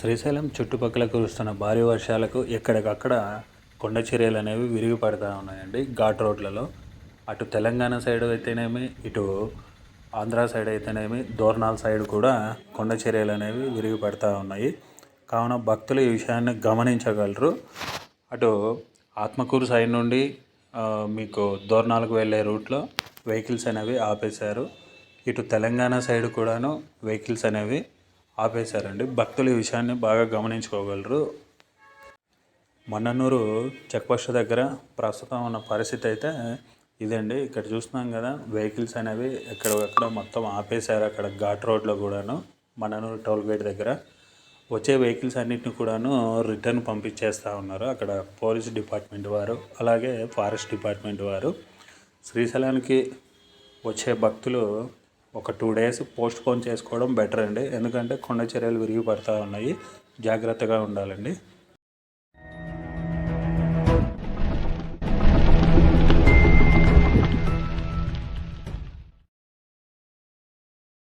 శ్రీశైలం చుట్టుపక్కల కురుస్తున్న భారీ వర్షాలకు ఎక్కడికక్కడ కొండ చర్యలు అనేవి విరిగి పడతా ఉన్నాయండి. ఘాట్ రోడ్లలో. అటు తెలంగాణ సైడ్ అయితేనేమి ఇటు ఆంధ్ర సైడ్ అయితేనేమి దోర్నాల్ సైడ్ కూడా కొండ చర్యలు అనేవి విరిగి పడతా ఉన్నాయి. కావున భక్తులు ఈ విషయాన్ని గమనించగలరు. అటు ఆత్మకూరు సైడ్ నుండి మీకు దోర్నాలకు వెళ్ళే రూట్లో వెహికల్స్ అనేవి ఆపేశారు. ఇటు తెలంగాణ సైడ్ కూడాను వెహికల్స్ అనేవి ఆపేశారండి. భక్తులు ఈ విషయాన్ని బాగా గమనించుకోగలరు. మన్ననూరు చెక్పోస్ట్ దగ్గర ప్రస్తుతం ఉన్న పరిస్థితి అయితే ఇదండి. ఇక్కడ చూస్తున్నాం కదా వెహికల్స్ అనేవి ఎక్కడెక్కడ మొత్తం ఆపేశారు అక్కడ ఘాట్ రోడ్లో కూడాను. మన్ననూరు టోల్ గేట్ దగ్గర వచ్చే వెహికల్స్ అన్నిటిని కూడాను రిటర్న్ పంపించేస్తూ ఉన్నారు. అక్కడ పోలీస్ డిపార్ట్మెంట్ వారు అలాగే ఫారెస్ట్ డిపార్ట్మెంట్ వారు. శ్రీశైలానికి వచ్చే భక్తులు ఒక టూ డేస్ పోస్ట్ పోన్ చేసుకోవడం బెటర్ అండి. ఎందుకంటే కొండ చర్యలు విరిగి పడతా ఉన్నాయి. జాగ్రత్తగా ఉండాలండి.